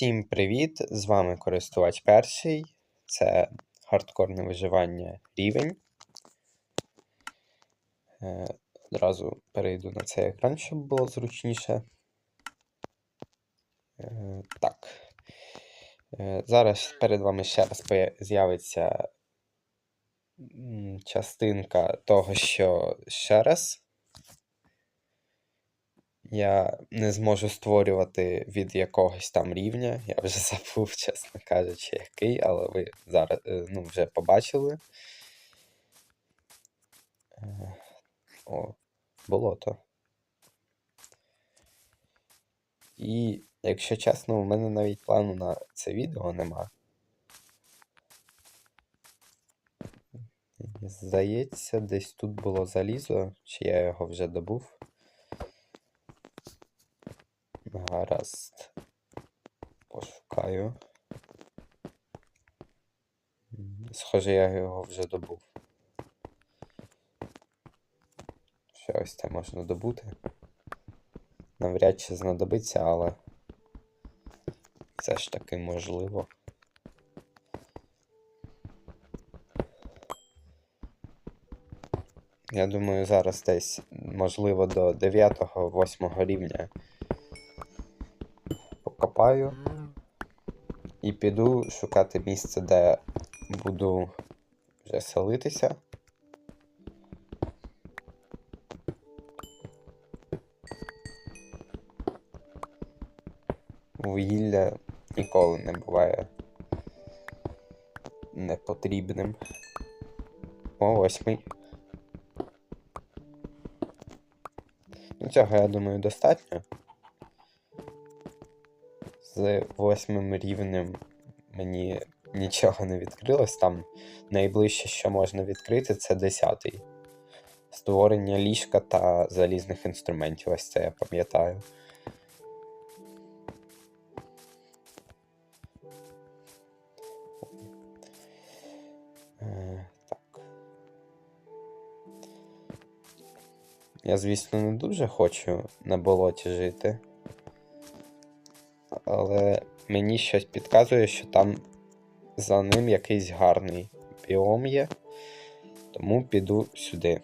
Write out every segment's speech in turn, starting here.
Всім привіт! З вами користувач перший. Це хардкорне виживання рівень. Е, Одразу перейду на цей екран, щоб було зручніше. Е, Так. Е, Зараз перед вами ще раз з'явиться частинка того, що ще раз. Я не зможу створювати від якогось там рівня. Я вже забув, чесно кажучи, який, але ви зараз е, ну, вже побачили. Е, О, болото. І, якщо чесно, у мене навіть плану на це відео нема. Здається, десь тут було залізо, чи я його вже добув. Гаразд. Пошукаю. Схоже, я його вже добув. Ще ось це можна добути. Навряд чи знадобиться, але все ж таки можливо. Я думаю, зараз десь, можливо, до 9-8 рівня покопаю і піду шукати місце, де буду вже селитися. Вугілля ніколи не буває непотрібним. О, восьмий. Ну, цього, я думаю, достатньо. З восьмим рівнем мені нічого не відкрилось. Там найближче, що можна відкрити, це десятий. Створення ліжка та залізних інструментів. Ось це я пам'ятаю. Е, Я, звісно, не дуже хочу на болоті жити. Але мені щось підказує, що там за ним якийсь гарний біом є. Тому піду сюди.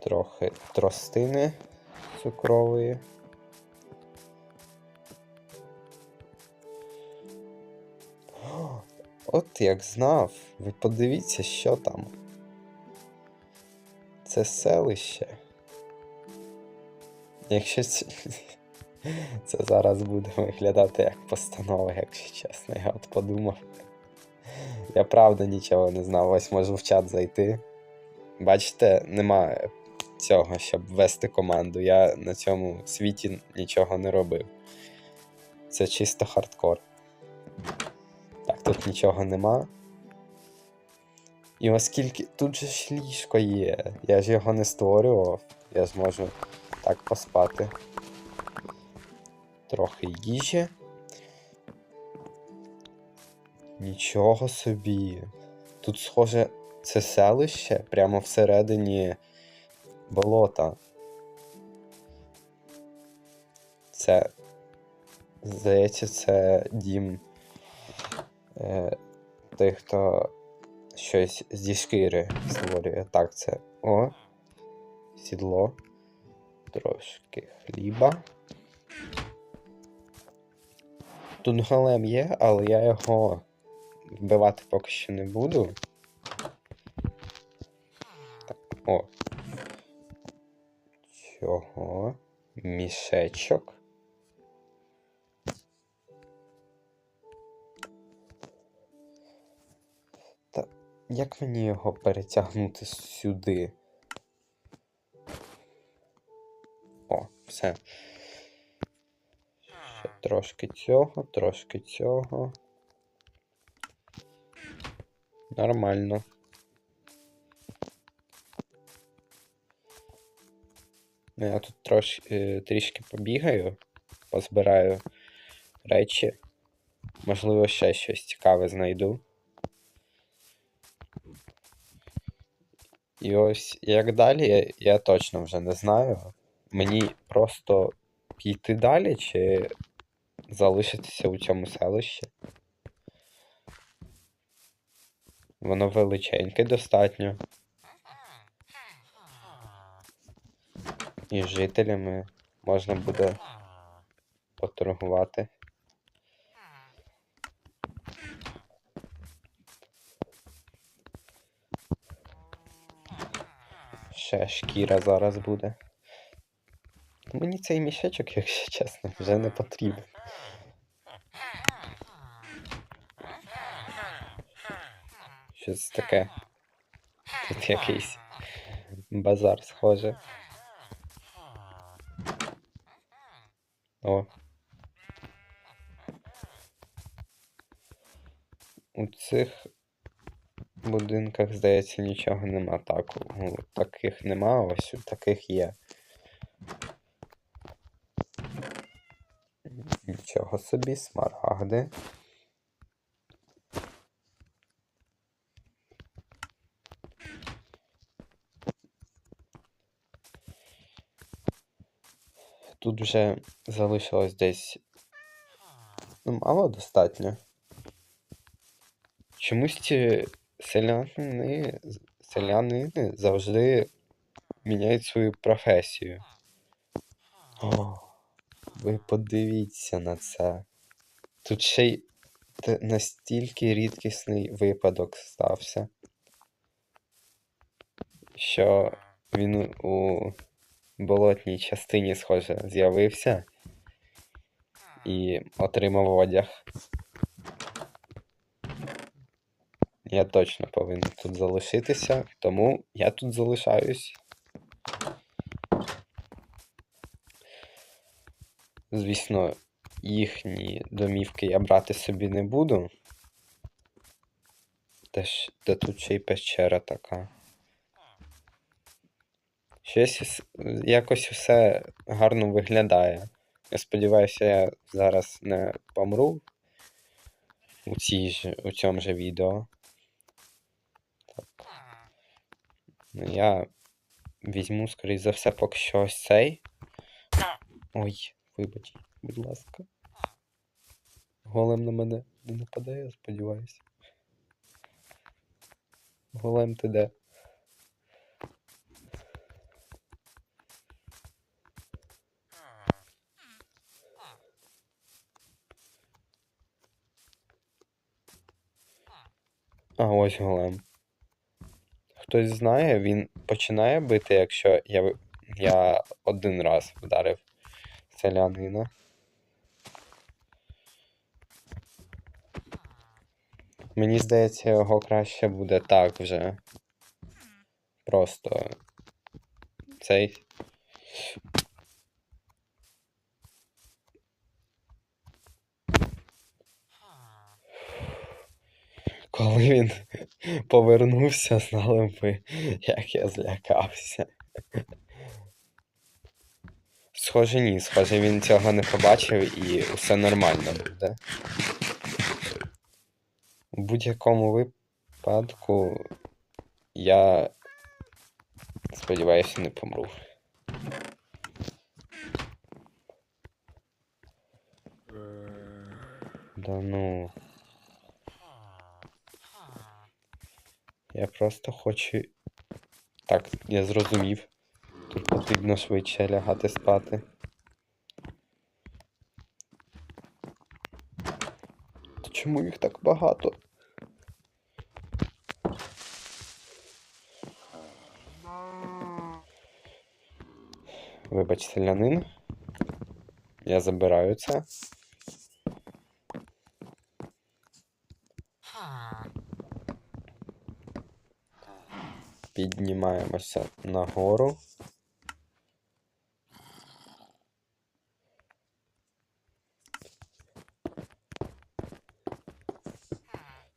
Трохи тростини цукрової. От як знав, ви подивіться, що там. Це селище. Якщо ц- це зараз буде виглядати як постанова, якщо чесно, я от подумав. Я правда нічого не знав, ось можу в чат зайти. Бачите, немає цього, щоб ввести команду. Я на цьому світі нічого не робив. Це чисто хардкор. Так, тут нічого нема. І оскільки тут же ж ліжко є, я ж його не створював, я зможу так поспати. Трохи їжі. Нічого собі. Тут, схоже, це селище прямо всередині болота. Це. Здається, це дім е, тих, хто щось зі шкіри створює. Так, це. О. Сідло. Трошки хліба. Тут голем є, але я його вбивати поки що не буду. Так, о. Чого? Мішечок. Як мені його перетягнути сюди? О, все. Ще трошки цього, трошки цього. Нормально. Ну, я тут трош, е, трішки побігаю, позбираю речі. Можливо, ще щось цікаве знайду. І ось як далі, я точно вже не знаю. Мені просто піти далі чи залишитися у цьому селищі. Воно величеньке достатньо. І жителями можна буде поторгувати. Ще шкіра зараз буде. Мені цей мішечок, якщо чесно, вже не потрібен. Щось таке. Тут якийсь базар схоже. О. У цих будинках, здається, нічого нема. Так, таких нема, ось у таких є. Нічого собі, смарагди. Тут вже залишилось десь ну, мало достатньо. Чомусь ці селяни, селянини завжди міняють свою професію. О, ви подивіться на це. Тут ще й настільки рідкісний випадок стався, що він у болотній частині, схоже, з'явився і отримав одяг. Я точно повинен тут залишитися, тому я тут залишаюсь. Звісно, їхні домівки я брати собі не буду. Теж, та тут ще й пещера така. Щось якось усе гарно виглядає. Я сподіваюся, я зараз не помру у, цій ж, у цьому же відео. Так. Ну, я візьму, скоріш за все, поки що ось цей. Ой, вибач, будь ласка. Голем на мене не нападає, я сподіваюся. Голем ти де? А ось голем. Хтось знає, він починає бити, якщо я, я один раз вдарив селянина. Мені здається, його краще буде так вже. Просто цей. Коли він повернувся, знали б ви, як я злякався. Схоже, ні, схоже, він цього не побачив і все нормально буде. У будь-якому випадку я сподіваюся, не помру. Да ну. Я просто хочу. Так, я зрозумів. Тут потрібно швидше лягати спати. Та чому їх так багато? Вибач, селянин. Я забираю це. Піднімаємося нагору.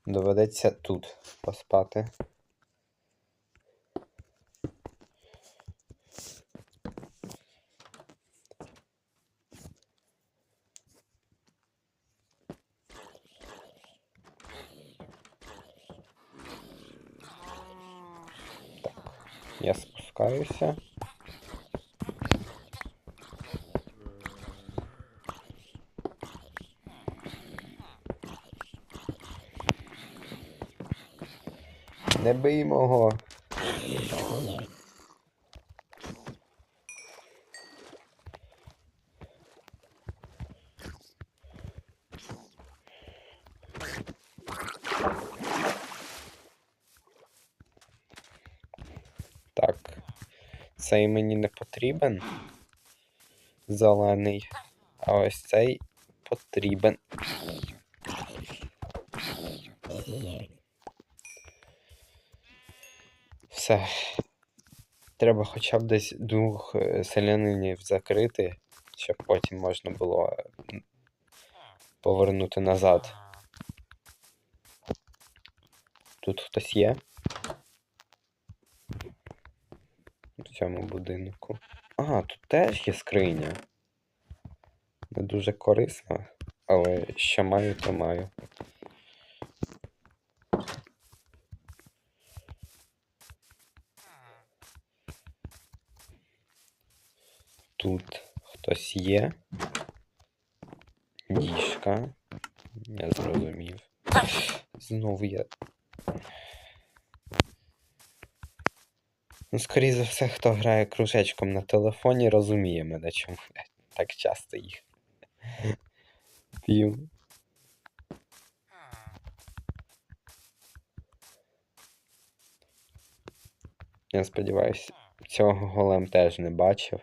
Доведеться тут поспати. Так. Я спускаюся. Не бий мого. Так. Цей мені не потрібен. Зелений. А ось цей потрібен. Все. Треба хоча б десь двох е, селянинів закрити, щоб потім можна було повернути назад. Тут хтось є? Цьому будинку. А, тут теж є скриня. Не дуже корисно, але що маю, то маю. Тут хтось є. Діжка. Я зрозумів. Знову я. Ну, скоріше за все, хто грає кружечком на телефоні, розуміє мене, чому я так часто їх п'ю. Я сподіваюся, цього голем теж не бачив.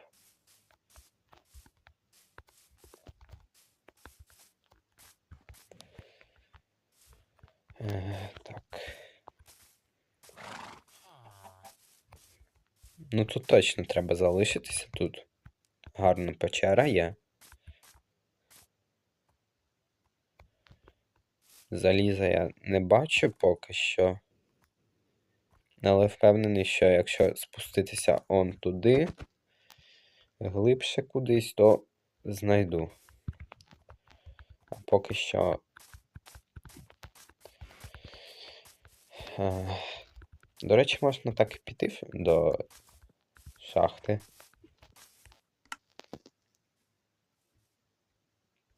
Е, так. Ну тут точно треба залишитися тут. Гарна печера є. Заліза я не бачу поки що. Але впевнений, що якщо спуститися он туди, глибше кудись, то знайду. А поки що. Е, До речі, можна так і піти до шахти.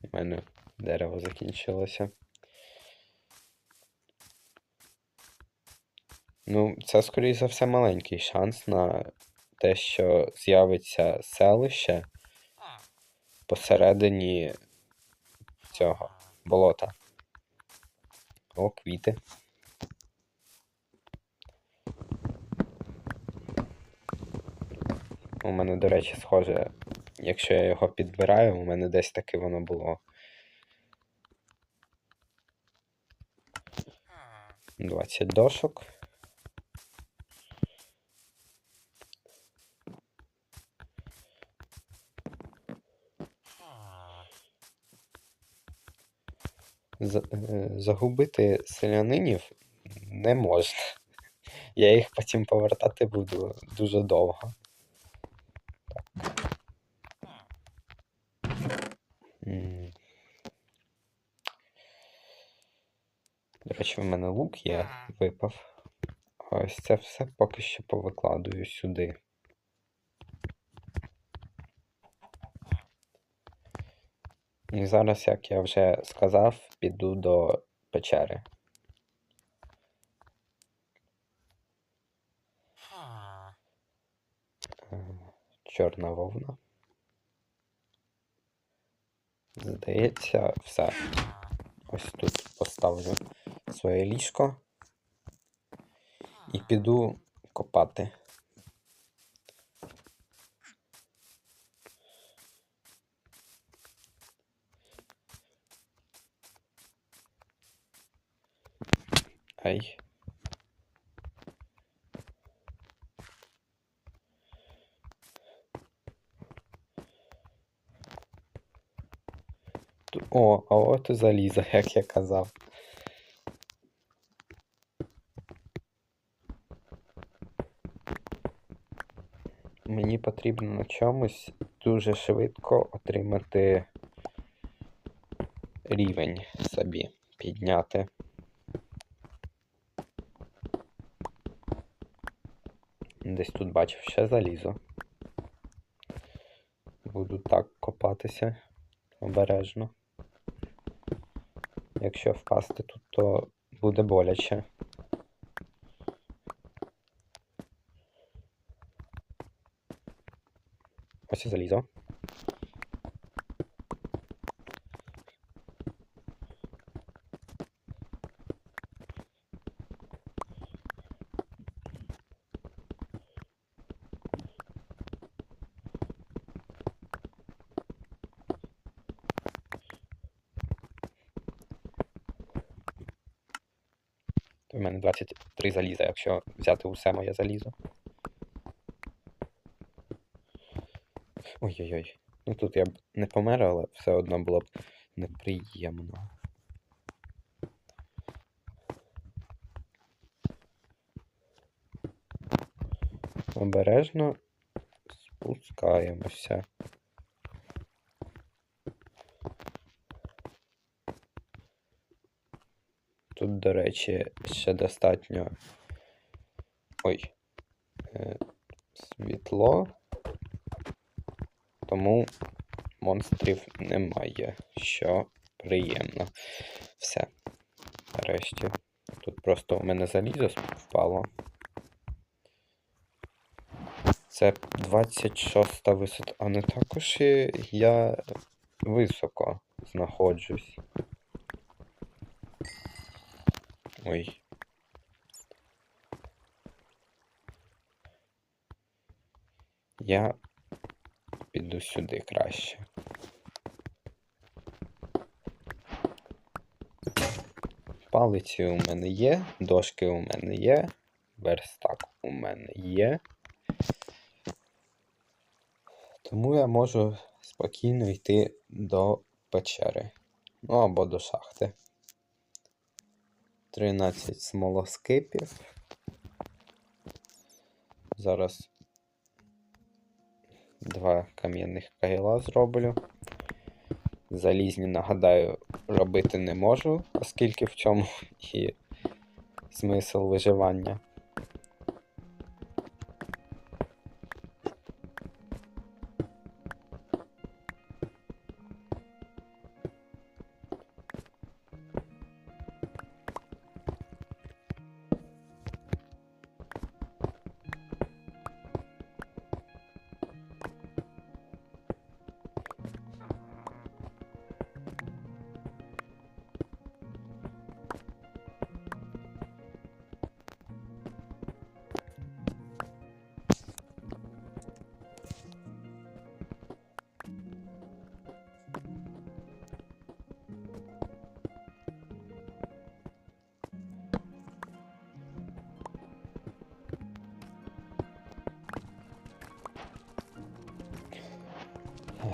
У мене дерево закінчилося. Ну, це, скоріше за все, маленький шанс на те, що з'явиться селище посередині цього болота. О, квіти. У мене, до речі, схоже, якщо я його підбираю, у мене десь таки воно було. 20 дошок. Е, Загубити селянинів не можна. Я їх потім повертати буду дуже довго. Так. М. До речі, в мене лук є, випав. Ось це все поки що повикладую сюди. І зараз, як я вже сказав, піду до печери. Е, Чорна вовна. Здається, все. Ось тут поставлю своє ліжко і піду копати. Ай. О, а от і залізо, як я казав. Мені потрібно на чомусь дуже швидко отримати рівень собі підняти. десь тут бачив ще залізо. Буду так копатися обережно. Якщо впасти тут, то буде боляче. Ось і залізо. В мене 23 заліза, якщо взяти усе моє залізо. Ой-ой-ой. Ну тут я б не помер, але все одно було б неприємно. Обережно спускаємося. Тут, до речі, ще достатньо. Ой. Е, світло. Тому монстрів немає, що приємно. Все. Нарешті. Тут просто у мене залізо впало. Це 26 висота, а не також я високо знаходжусь. Ой. Я піду сюди краще. Палиці у мене є, дошки у мене є, верстак у мене є. Тому я можу спокійно йти до печери. Ну або до шахти. 13 смолоскипів. Зараз два кам'яних кайла зроблю. Залізні, нагадаю, робити не можу, оскільки в чому і смисл виживання.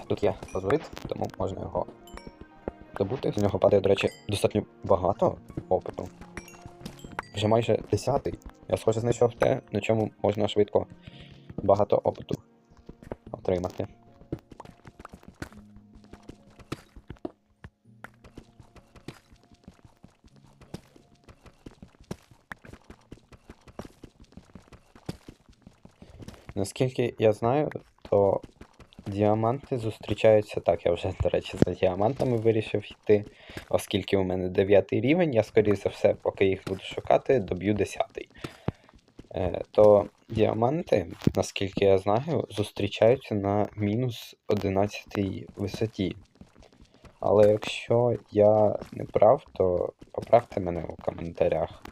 Тут є лазурит, тому можна його добути. З нього падає, до речі, достатньо багато опиту. Вже майже десятий. Я схоже знайшов те, на чому можна швидко багато опиту отримати. Наскільки я знаю, то діаманти зустрічаються так. Я вже, до речі, за діамантами вирішив йти, оскільки у мене 9 рівень, я, скоріше за все, поки їх буду шукати, доб'ю 10. Е, то діаманти, наскільки я знаю, зустрічаються на мінус 11 висоті. Але якщо я не прав, то поправте мене у коментарях.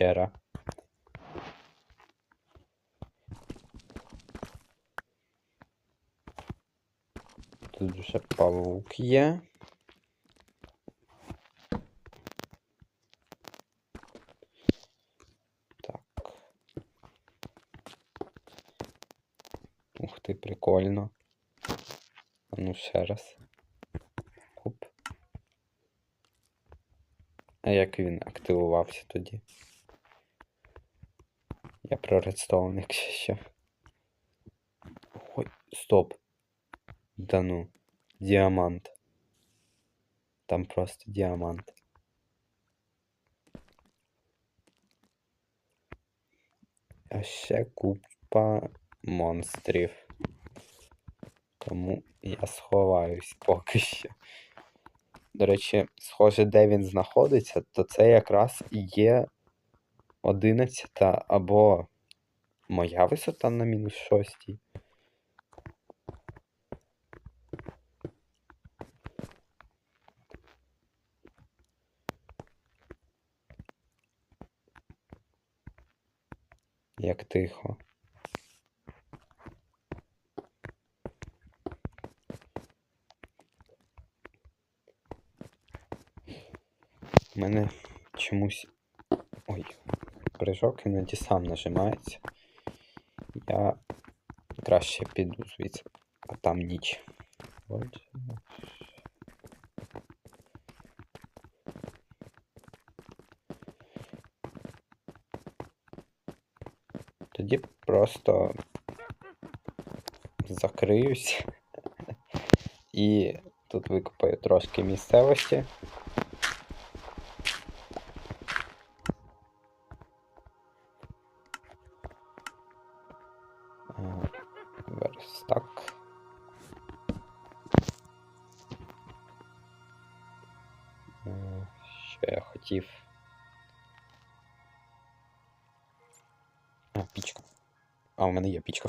Печера. Тут вже павук є. Так. Ух ти, прикольно. Ну ще раз. Оп. А як він активувався тоді? Про редстоун, якщо що. Стоп. Да ну. Діамант. Там просто діамант. А ще купа монстрів. Тому я сховаюсь поки що. До речі, схоже, де він знаходиться, то це якраз є 11 або моя висота на мінус 6. Як тихо. У мене чомусь. Ой, прыжок іноді сам нажимається. Краще піду звідси, а там ніч. Тоді просто закриюсь і тут викопаю трошки місцевості.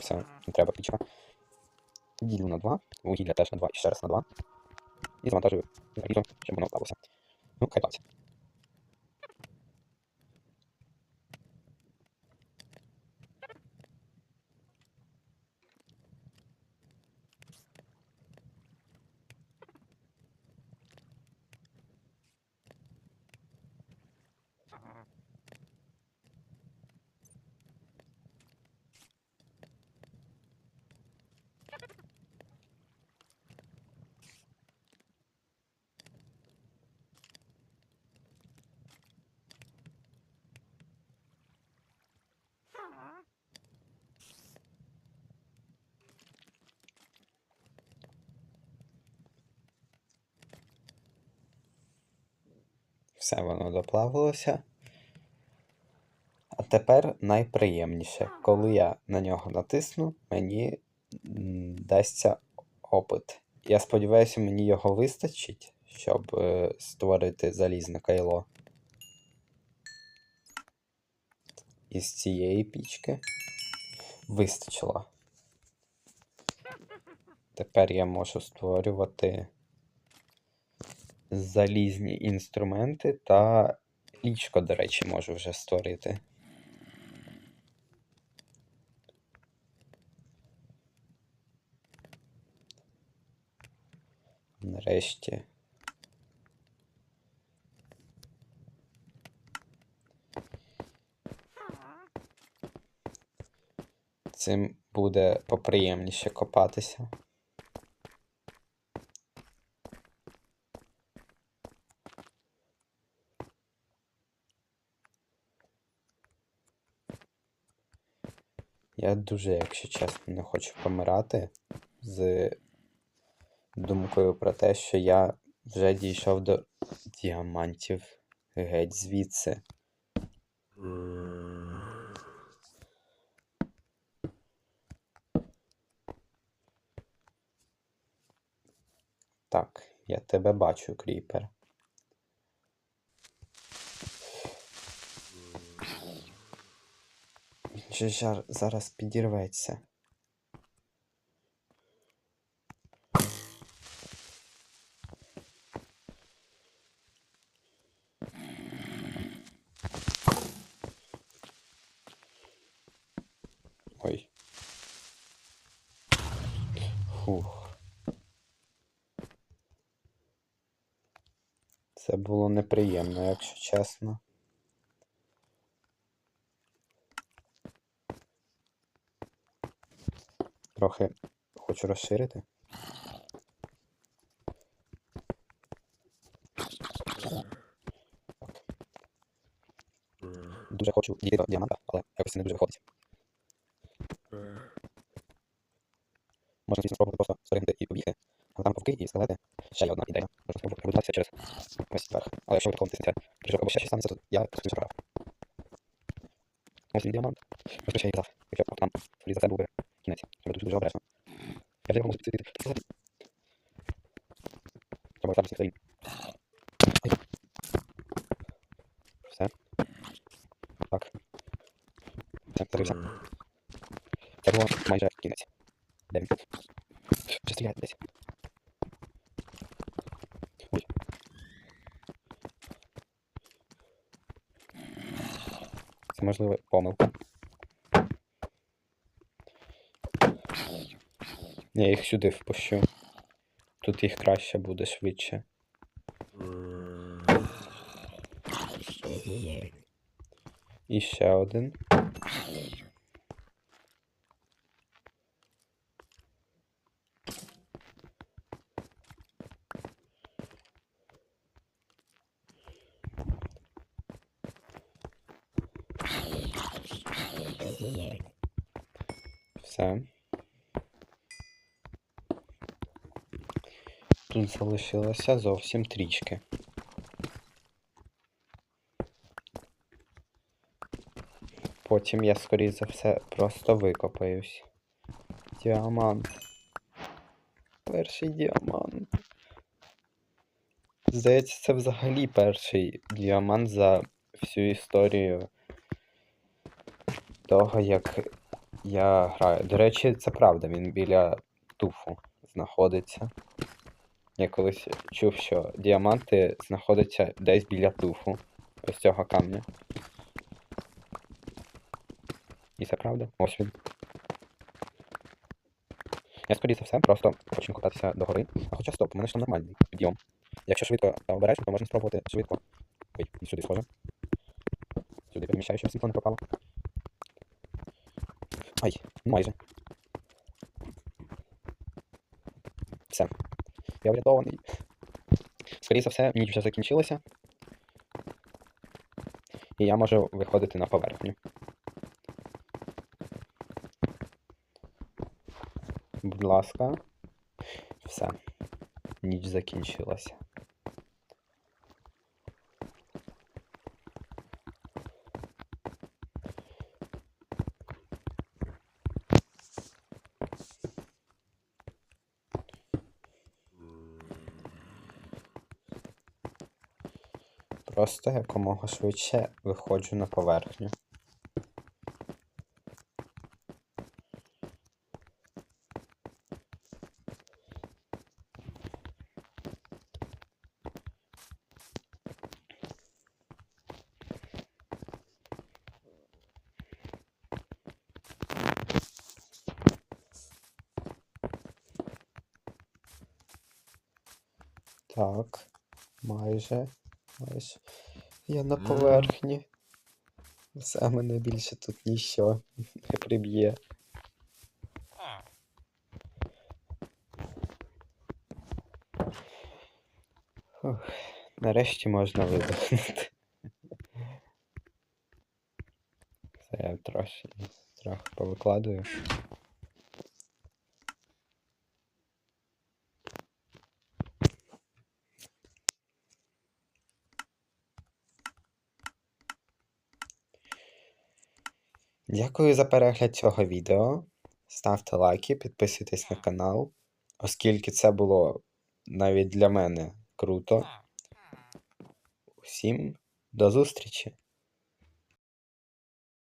Все, треба пічка. Ділю на 2, вугілля теж на 2, і ще раз на 2. І завантажую щоб воно Все воно доплавилося. А тепер найприємніше. Коли я на нього натисну, мені дасться опит. Я сподіваюся, мені його вистачить, щоб е, створити залізне кайло. Із цієї пічки вистачило. Тепер я можу створювати залізні інструменти та ліжко, до речі, можу вже створити. Нарешті. Цим буде поприємніше копатися. Я дуже, якщо чесно, не хочу помирати з думкою про те, що я вже дійшов до діамантів геть звідси. Так, я тебе бачу, кріпер. Він жар зараз підірветься. Ой. Фух. Це було неприємно, якщо чесно. Трохи хочу розширити. Дуже хочу дійти до діаманта, але якось це не дуже виходить. Можна, звісно, спробувати просто спригнути і побігти. Але там павки і скелети. Ще є одна ідея. Можна спробувати пробудуватися через ось верх. Але якщо випадково тиснеться прыжок або ще щось станеться, то я скоріше прав. Ось діамант. Ось ще я казав. Якщо б нам, за це був би кінець. Треба дуже дуже обережно. Я вже можу підсвітити. Треба ставити свої. Ай. Все. Так. Все. Це було майже кінець. Де він? Ще стріляє десь. Це можливо помилка. Я їх сюди впущу. Тут їх краще буде швидше. І ще один. Все. Залишилося зовсім трішки. Потім я, скоріше за все, просто викопаюсь. Діамант. Перший діамант. Здається, це взагалі перший діамант за всю історію того, як я граю. До речі, це правда, він біля туфу знаходиться. Я колись чув, що діаманти знаходяться десь біля туфу. Ось цього камня. І це правда. Ось він. Я скоріше за все просто почну кататися догори. А хоча стоп, у мене ж там нормальний підйом. Якщо швидко та обережно, то можна спробувати швидко. Ой, і сюди схоже. Сюди переміщаю, щоб світло не пропало. Ай, майже. Все. Я врятований. Скоріше за все, ніч вже закінчилася. І я можу виходити на поверхню. Будь ласка. Все. Ніч закінчилася. Просто якомога швидше виходжу на поверхню. Так, майже, майже. Я на поверхні. Все мене більше тут ніщо не приб'є. Нарешті можна видихнути. Це я трохи, трохи повикладую. Дякую за перегляд цього відео. Ставте лайки, підписуйтесь на канал, оскільки це було навіть для мене круто. Усім до зустрічі!